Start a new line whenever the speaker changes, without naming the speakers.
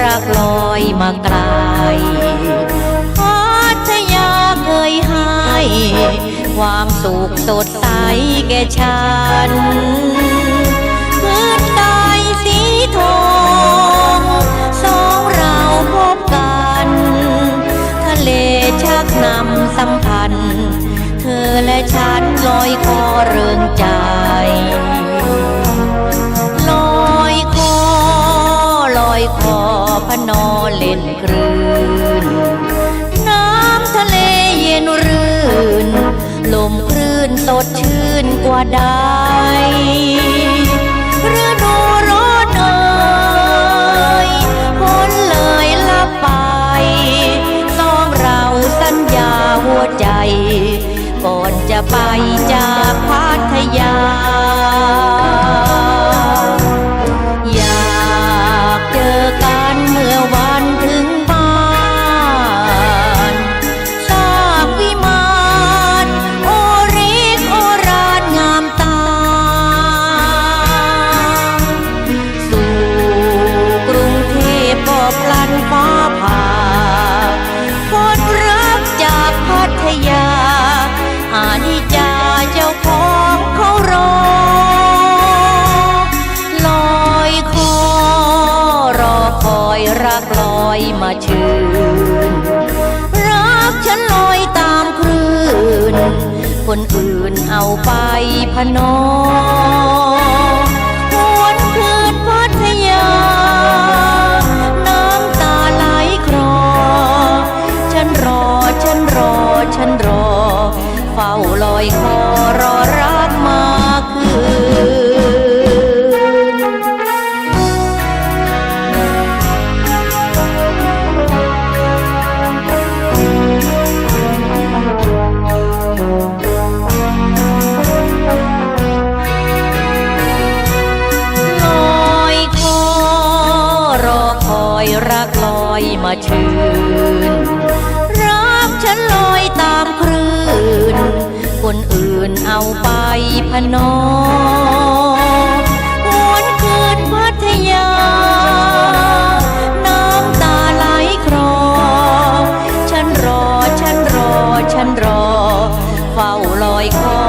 รักลอยมาไกลพัทยาเคยให้ ความสุขสดใสแก่ฉัน นอเล่นคลื่น น้ำทะเลเย็นรื่น ลมคลื่นสดชื่นกว่าใดฤดูร้อนเอ่ยพ้นเลยลับไปสองเราสัญญาหัวใจ ก่อนจะไปจากพัทยา อคอยรักลอยมาชื่น รักฉันลอยตามคลื่น คนอื่นเอาไปพนอหวนคืนพัทยา น้ำตาไหลคลอ ฉันรอฉันรอฉันรอ เฝ้าลอยคอรอรักมาคืน อยมาชื่น รักฉันลอยตามคลื่น คนอื่นเอาไปพนอหวนคืนพัทยา น้ำตาไหลครอฉันรอ ฉันรอ ฉันรอ เฝ้าลอยคอ